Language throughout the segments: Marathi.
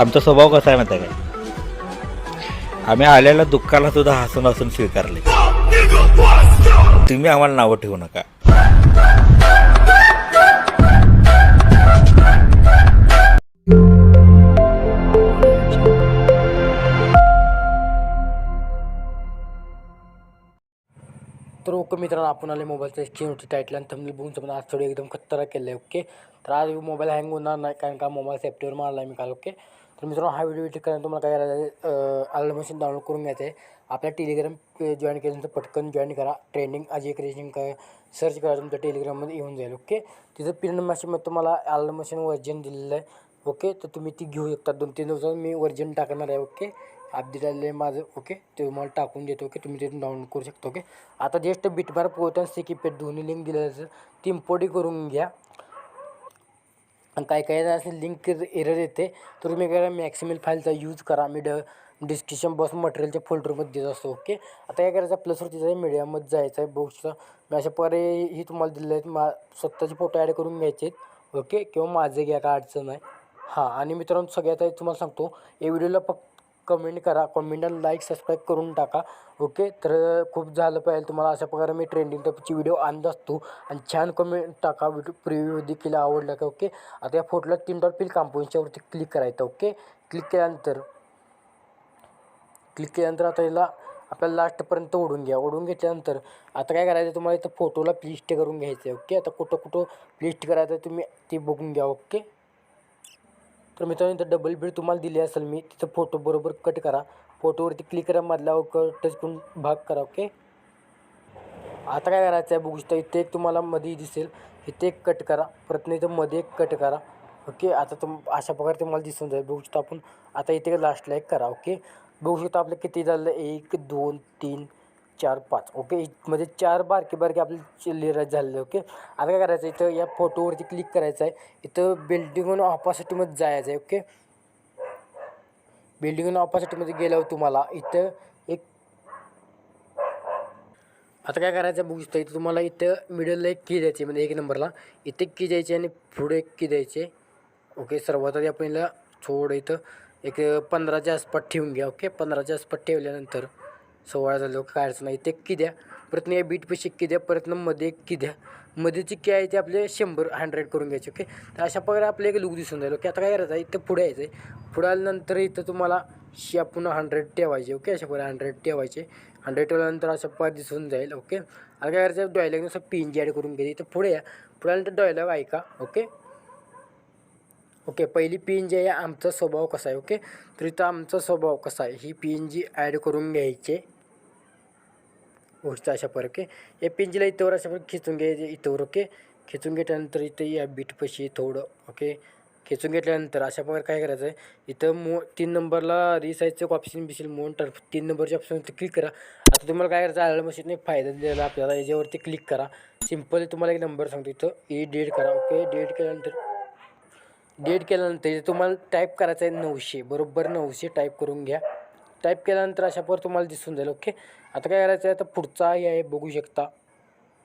आमचा स्वभाव कसा आहे माहिती आहे काय आम्ही आलेल्या दुःखाला सुद्धा हसून हसून स्वीकारले. तुम्ही आम्हाला नावं ठेवू नका. तर ओके मित्रांनो आपण आले मोबाईलचा स्क्रीन होती टाईटला आणि थंबनेल बघून. समजा आज थोडी एकदम खतरा केलं आहे ओके तर आज मोबाईल हँग होणार नाही कारण का मोबाईल सेफ्टीवर मारला आहे मी काल ओके तर मित्रांनो हा व्हिडिओ एडिट करायला तुम्हाला काय करायचं आलं मशीन डाउनलोड करून घ्यायचं आहे. आपल्या टेलिग्राम जॉईन केल्यानंतर पटकन जॉईन करा. ट्रेंडिंग अजय क्रेजिंग काय सर्च करा तुमच्या टेलिग्राममध्ये येऊन जाईल ओके तिथं पिन मशीनमध्ये तुम्हाला आलं मशीन वर्जन दिलेलं आहे ओके तर तुम्ही ती घेऊ शकता. दोन तीन दिवसात मी वर्जन टाकणार आहे ओके अपडेट आलेलं आहे माझं ओके ते तुम्हाला टाकून देतो ओके तुम्ही तिथून डाउनलोड करू शकता ओके आता जस्ट बिटमार पोर्टल सिकीपेड दोन्ही लिंक दिलेलं असेल ती इम्पोर्ट करून घ्या. काही काही असेल लिंक एरर येते. तर तुम्ही काय मॅक्सिमल फाईलचा यूज करा. मी ड डिस्क्रिप्शन बॉक्स मटेरियलच्या फोल्डरमध्ये देत असतो ओके आता काय करायचं प्लसवरती जायचं मीडियामध्ये जायचं आहे बॉक्सचा मी अशा पर्याय ही तुम्हाला दिले आहेत. मा स्वतःचे फोटो ॲड करून घ्यायचे आहेत ओके किंवा माझे घ्या काय अडचण आहे हां आणि मित्रांनो सगळ्यात तुम्हाला सांगतो या व्हिडिओला फक्त कमेंट करा. कमेंट आणि लाईक सबस्क्राईब करून टाका. ओके तर खूप झालं पाहिजे तुम्हाला. अशा प्रकारे मी ट्रेंडिंग टॉपची व्हिडिओ आणत असतो. आणि छान कमेंट टाका. व्हिडिओ प्रिव्ह्यू देखील आवडला का? ओके आता या फोटोला तीन डॉट पिल कांपोनच्यावरती क्लिक करायचं. ओके क्लिक केल्यानंतर क्लिक केल्यानंतर आता याला आपल्याला लास्टपर्यंत ओढून घ्या. ओढून घेतल्यानंतर आता काय करायचं? तुम्हाला इथं फोटोला प्लिस्ट करून घ्यायचं आहे ओके आता कुठं कुठं प्लिस्ट करायचं तुम्ही ती बघून घ्या. ओके तर मित्रांनो इथं डबल बेड तुम्हाला दिली असेल मी तिथं फोटो बरोबर कट करा. फोटोवरती क्लिक करा मधला टच करून भाग करा ओके आता काय करायचं आहे बघू शकता इथे एक तुम्हाला मध्ये दिसेल इथे एक कट करा परत नाही इथं मध्ये एक कट करा ओके आता तुम अशा प्रकारे तुम्हाला दिसून जाईल. बघू शकता आपण आता इथे लास्टला एक करा ओके बघू शकता आपलं किती झालं? एक दोन तीन चार पाच ओके? म्हणजे चार बारके बारके आपले लिराज झालेले ओके? आता काय करायचं इथं या फोटोवरती क्लिक करायचं आहे. इथं बिल्डिंगहून ऑपॉसिटीमध्ये जायचं आहे ओके? बिल्डिंगहून ऑपॉसिटीमध्ये गेल्यावर तुम्हाला इथं एक आता काय करायचं बघू शकता इथं तुम्हाला इथं मिडलला एक की द्यायची म्हणजे एक नंबरला इथे की द्यायची आणि पुढे एक की द्यायची ओके? सर्वात आधी आपल्याला थोडं इथं एक पंधराच्या आसपास ठेवून घ्या ओके? पंधराच्या आसपास ठेवल्यानंतर सोळा झालं काय अडचण नाही ते एक की द्या. परत या बीट पैसे की द्या परत मध्ये की द्या. मध्येची की आहे ते आपले शंभर हंड्रेड करून घ्यायचे ओके तर अशा प्रकारे आपलं एक लुक दिसून जाईल ओके आता काय करायचं आहे इथं पुढे यायचं आहे पुढे आल्यानंतर इथं तुम्हाला शे पुन्हा हंड्रेड ठेवायचे ओके अशा प्रकारे हंड्रेड ठेवायचे. हंड्रेड ठेवल्यानंतर अशा प्रकारे दिसून जाईल ओके आता काय करायचं डॉयलॉगनुसार पी एन जी ॲड करून घ्यायची इथं पुढे या. पुढे आल्यानंतर डॉयलॉग ऐका ओके ओके पहिली पी एन जी आहे आमचा स्वभाव कसा आहे ओके तर इथं आमचा स्वभाव कसा आहे ही पी एन जी ॲड करून घ्यायचे गोष्ट अशा पर ओके या पी जीला इथंवर अशा प्रकारे खेचून घ्यायचे इथंवर ओके? खेचून घेतल्यानंतर इथं या बीटपाशी थोडं ओके? खेचून घेतल्यानंतर अशा प्रकारे काय करायचं आहे? इथं मो तीन नंबरला रिसाईजचं ऑप्शन बिसेल मोन तीन नंबरच्या ऑप्शनवरती क्लिक करा. आता तुम्हाला काय करायचं आलं मशीनने फायदा दिलेला आपल्याला. याच्यावरती क्लिक करा. सिंपल तुम्हाला एक नंबर सांगतो इथं. ए डेट करा ओके? डेट केल्यानंतर डेट केल्यानंतर इथे तुम्हाला टाईप करायचं आहे नऊशे. बरोबर नऊशे टाईप करून घ्या. टाईप केल्यानंतर अशा पर तुम्हाला दिसून जाईल ओके आता काय करायचं आहे आता पुढचा हे आहे बघू शकता.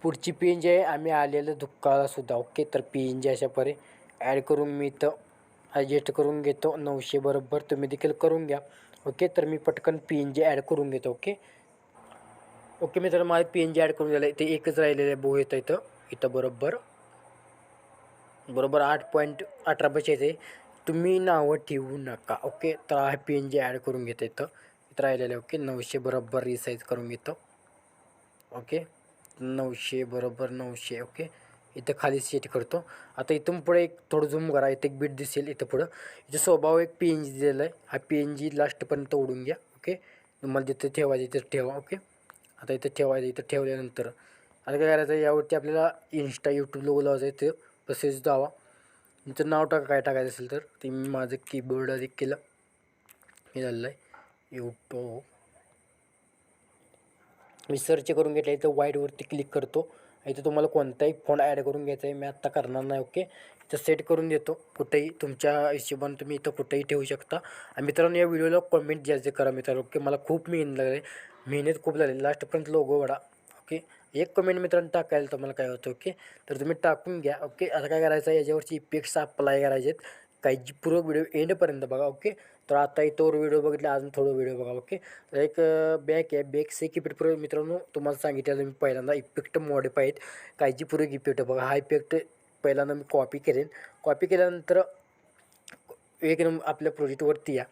पुढची पी एन जी आहे आम्ही आलेलं दुःखालासुद्धा ओके तर पी एन जी अशा परे ॲड करून मी इथं ॲडजस्ट करून घेतो नऊशे बरोबर तुम्ही देखील करून घ्या ओके तर मी पटकन पी एन जी ॲड करून घेतो ओके ओके मी तर माझं पी एन जी ॲड करून झालं इथे एकच राहिलेलं आहे बघू येतं इथं इथं बरोबर. बरोबर आठ पॉईंट अठरा पैसे येते तुम्ही नावं ठेवू नका ओके तर हा पी एन जी ॲड करून घेतो इथं. राहिलेलं आहे ओके? नऊशे बरोबर रिसाईज करून घेतो. ओके? नऊशे बरोबर नऊशे ओके? इथं खाली सेट करतो. आता इथून पुढे एक थोडं झूम करा. इथं एक बीट दिसेल इथं पुढं. इथं स्वभाव एक पी एन जी दिलेला आहे. हा पी एन जी लास्टपर्यंत ओढून घ्या ओके? तुम्हाला जिथं ठेवायचं तिथं ठेवा ओके? आता इथं ठेवायचं इथं ठेवल्यानंतर. आता काय करायचं यावरती आपल्याला इन्स्टा यूट्यूब लोगो लावायचं आहे ते तसेच दावा तुमचं नाव टाका काय टाकायचं असेल तर. ते मी माझं कीबोर्ड अधिक केलं. हे झालेलं आहे. यूट्यूब मी सर्च करून घेतलं इथं वाईडवरती क्लिक करतो. इथं तुम्हाला कोणताही फोन ॲड करून घ्यायचा आहे मी आत्ता करणार नाही ओके इथं सेट करून देतो. कुठेही तुमच्या हिशोबाने तुम्ही इथं कुठेही ठेवू शकता. आणि मित्रांनो या व्हिडिओला कमेंट जास्त करा मित्रांनो ओके मला खूप मेहनत लागली. मेहनत खूप झाली. लास्टपर्यंत लोगो वडा ओके एक कमेंट मित्रांनो टाकायला तुम्हाला काय होतं ओके तर तुम्ही टाकून घ्या ओके आता काय करायचं आहे याच्यावरची इफेक्ट्स अप्लाय करायचे आहेत काळजीपूर्वक व्हिडिओ एंडपर्यंत बघा ओके तर आता तोर व्हिडिओ बघितला अजून थोडं व्हिडिओ बघा ओके तर एक बॅक आहे बॅक से इफेक्ट मित्रांनो तुम्हाला सांगितलं मी पहिल्यांदा इफेक्ट मॉडिफाय आहेत. काळजीपूर्वक इफेक्ट बघा हा इफेक्ट पहिल्यांदा मी कॉपी करेन. कॉपी केल्यानंतर एक नंबर आपल्या प्रोजेक्टवरती या.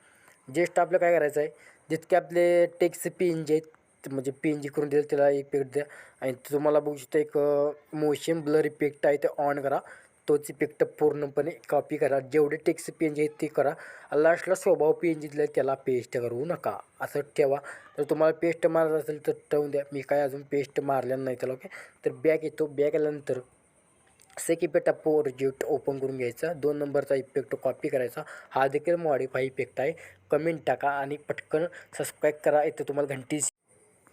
जेस्ट आपलं काय करायचं आहे जितके आपले टेक्स पी एन जी आहेत म्हणजे पी एन जी करून देईल त्याला इफेक्ट द्या. आणि तुम्हाला बघू शकता एक मोशन ब्लर इफेक्ट आहे ते ऑन करा. तोच इफेक्ट पूर्णपणे कॉपी करा. जेवढे टेक्स पी एन जी आहेत ते करा. लास्टला स्वभाव पी एन जी दिले त्याला पेस्ट करू नका. असं ठेवा. तर तुम्हाला पेस्ट मारत असेल तर ठेवून द्या. मी काय अजून पेस्ट मारल्या नाही त्याला ओके तर बॅग येतो. बॅक आल्यानंतर सेक इफेक्ट जिफ्ट ओपन करून घ्यायचा. दोन नंबरचा इफेक्ट कॉपी करायचा. हा देखील मॉडिफाय इफेक्ट आहे. कमेंट टाका आणि पटकन सबस्क्राईब करा. इथं तुम्हाला घंटी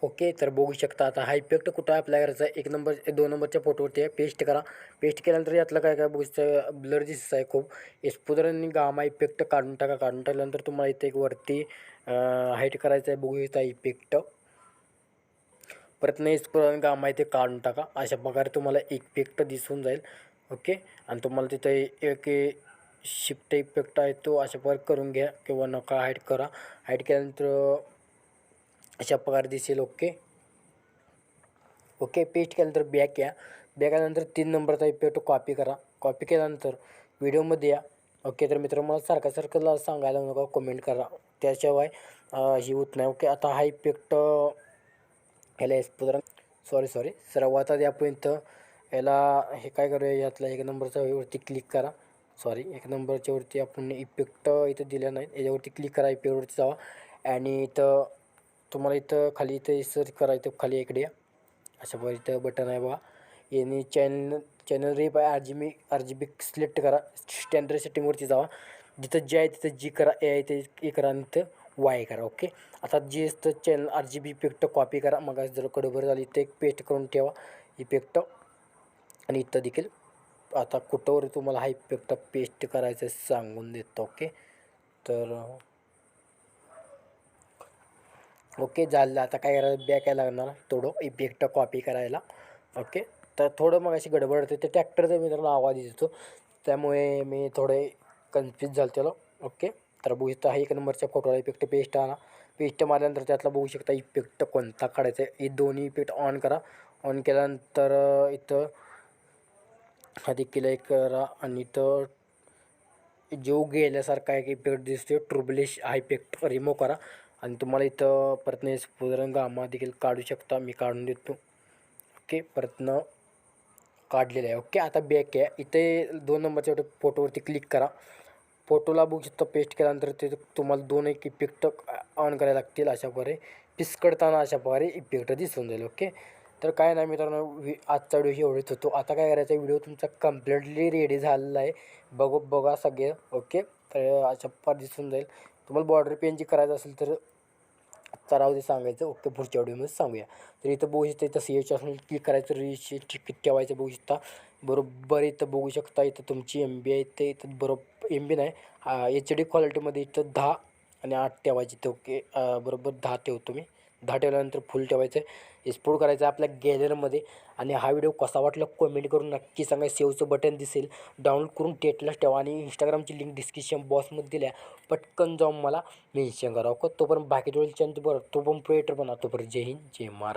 ओके तर बघू शकता आता हा इफेक्ट कुठं अप्लाय करायचा आहे. एक नंबर दोन नंबरच्या फोटोवरती आहे. पेस्ट करा. पेस्ट केल्यानंतर यातलं काय काय बघू शकता ब्लर दिसत आहे खूप. एक्सपोजर आणि गामा इफेक्ट काढून टाका. काढून टाकल्यानंतर तुम्हाला इथे एक वरती हाईट करायचं आहे. बघू शकता इफेक्ट परत नाही एक्सपोजर गामा इथे काढून टाका. अशा प्रकारे तुम्हाला इफेक्ट दिसून जाईल. ओके? आणि तुम्हाला तिथे एक शिफ्ट इफेक्ट आहे तो अशा प्रकारे करून घ्या किंवा नका हाईट करा. हाईट केल्यानंतर अशा प्रकारे दिसेल ओके ओके पेस्ट केल्यानंतर बॅक या बॅक आल्यानंतर तीन नंबरचा इफेक्ट कॉपी करा. कॉपी केल्यानंतर व्हिडिओमध्ये या. ओके तर मित्र मला सारखं सारखं सांगायला नका कमेंट करा. त्याशिवाय ही होत नाही. ओके आता हा इफेक्ट ह्याला एक्सपोजर सॉरी सॉरी सर्वात आधी आपण इथं याला हे काय करूया यातला एक नंबरचा वरती क्लिक करा. सॉरी एक नंबरच्या वरती आपण इफेक्ट इथं दिल्या नाही. याच्यावरती क्लिक करा इफेक्टवरती जावा. आणि इथं तुम्हाला इथं खाली इथं सर्च करायचं खाली इकडे अशा प्रकारे इथं बटन आहे बघा. यांनी चॅनल चॅनल रेप आहे R G B R G B select करा स्टँडर्ड सेटिंगवरती जावा. जिथं जे आहे तिथं जी करा. ए आहे ते ए करा. आणि तिथं वाय करा ओके आता जी असतं channel R G B effect copy करा. मग जर कडबर झाली ते एक पेस्ट करून ठेवा. इफेक्ट आणि इथं देखील आता कुठंवर तुम्हाला हा इफेक्ट पेस्ट करायचं सांगून देतो ओके तर ओके झालं. आता काय करायला बॅक यायला लागणार? थोडं इफेक्ट कॉपी करायला. ओके? तर थोडं मग अशी गडबड होते. ते ट्रॅक्टरचा मित्रांनो आवाज येतो त्यामुळे मी थोडे कन्फ्यूज झालं त्याला ओके? तर बघू शकता हा एक नंबरच्या फोटोला इफेक्ट पेस्ट आणा पेस्ट मारल्यानंतर त्यातला बघू शकता इफेक्ट कोणता काढायचा आहे. हे दोन्ही इफेक्ट ऑन करा. ऑन केल्यानंतर इथं हा देखील करा. आणि इथं जीव गेल्यासारखा एक इफेक्ट दिसतो ट्रुबलिश हा इफेक्ट रिमूव्ह करा. आणि तुम्हाला इथं परतने स्फुरण गामा देखील काढू शकता. मी काढून देतो. ओके परतनं काढलेलं आहे. ओके आता बॅक आहे. इथे दोन नंबरच्या फोटोवरती क्लिक करा. फोटोला बघू शकता पेस्ट केल्यानंतर ते तुम्हाला दोन एक इफेक्ट ऑन करायला लागतील अशा प्रकारे. पिसकडताना अशा प्रकारे इफेक्ट दिसून जाईल. ओके तर काय नाही मित्रांनो वि आजचा व्हिडिओ एवढेच होतो. आता काय करायचा व्हिडिओ तुमचा कम्प्लिटली रेडी झालेला आहे. बघू बघा सगळे. ओके तर अशा प्रकारे दिसून जाईल. तुम्हाला बॉर्डर पेन जी करायचं असेल तर चरावधी सांगायचं ओके पुढच्या व्हिडिओमध्ये सांगूया. तर इथं बघू शकता इथं सी एच असून क्लिक करायचं रिच टिकीट ठेवायचं बघू शकता. बरोबर इथं बघू शकता इथं तुमची एम बी आहे इथं इथं बरोबर एम बी नाही एच डी क्वालिटीमध्ये इथं दहा आणि आठ ठेवायची इथं ओके बरोबर दहा ठेवतो मी. दहा ठेवल्यानंतर फुल ठेवायचं. आहे एक्सपोर्ट करायचं आहे आपल्या गॅलरीमध्ये आणि हा व्हिडिओ कसा वाटला कमेंट करून नक्की सांगा. सेवचं बटन दिसेल. डाउनलोड करून टेटलाच ठेवा आणि इंस्टाग्रामची लिंक डिस्क्रिप्शन बॉक्समध्ये दिल्या. पटकन जाऊन मला मेन्शन करा ओके तोपर्यंत बाकी चंद बरं तो पण प्रेटर बना. तोपर्यंत जय हिंद जय महाराज